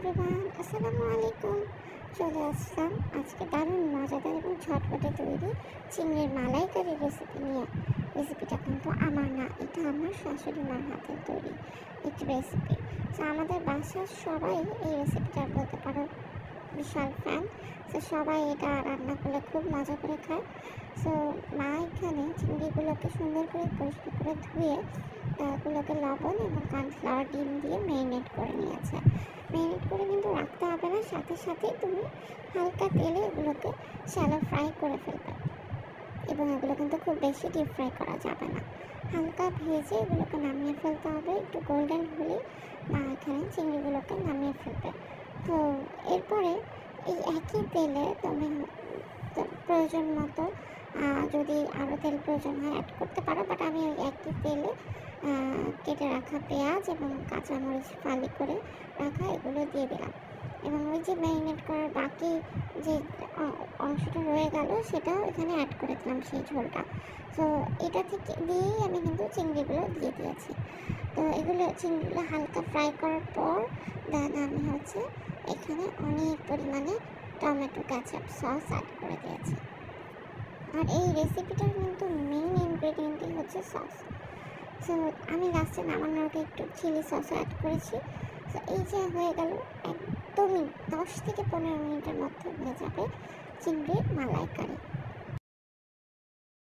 Everyone আসসালামু আলাইকুম। চলে আসলাম আজকে দারুণ মজাদার এবং ঝটপটে তৈরি চিংড়ির মালাইকারি রেসিপি নিয়ে। রেসিপিটা কিন্তু আমার না, এটা আমার শাশুড়ি মার হাতের তৈরি একটি রেসিপি তো আমাদের বাসার সবাই এই রেসিপিটা বলতে পারো, বিশাল ফ্যান তো সবাই এটা রান্না করলে খুব মজা করে খায়। সো মা এখানে চিংড়িগুলোকে সুন্দর করে পরিষ্কার করে ধুয়ে, তাগুলোকে লবণ এবং কর্নফ্লাওয়ার ডিম দিয়ে ম্যারিনেট করে নিয়েছে। ম্যারিনেট করে কিন্তু রাখতে হবে না। সাথে সাথে তুমি হালকা তেলে এগুলোকে শ্যালো ফ্রাই করে ফেলবে। এবং এগুলো কিন্তু খুব বেশি ডিপ ফ্রাই করা যাবে না। হালকা ভেজে এগুলোকে নামিয়ে ফেলতে হবে। একটু গোল্ডেন হলে মা এখানে চিংড়িগুলোকে নামিয়ে ফেলবে। তো এরপরে এই একই তেলে তুমি প্রয়োজন মতো যদি আরও তেল প্রয়োজন হয় অ্যাড করতে পারো। বাট আমি ওই একই তেলে কেটে রাখা পেঁয়াজ এবং কাঁচামরিচ ফালি করে রাখা, এগুলো দিয়ে দিলাম। এবং ওই যে ম্যারিনেট করার বাকি যে অংশটা রয়ে গেল, সেটাও এখানে অ্যাড করে দিলাম সেই ঝোলটা। তো এটা থেকে দিয়েই আমি কিন্তু চিংড়িগুলো দিয়ে দিয়েছি। তো এগুলো চিংড়িগুলো হালকা ফ্রাই করার পর দেন আমি হচ্ছে এখানে অনেক পরিমাণে টমেটো ক্যাচাপ সস অ্যাড করে দিয়েছি। আর এই রেসিপিটার কিন্তু মেইন ইনগ্রেডিয়েন্টই হচ্ছে সস সো আমি লাস্টে নামানোর একটু চিলি সস অ্যাড করেছি। সো এই যে হয়ে গেল একদমই দশ থেকে পনেরো মিনিটের মধ্যে হয়ে যাবে চিংড়ির মালাইকারি।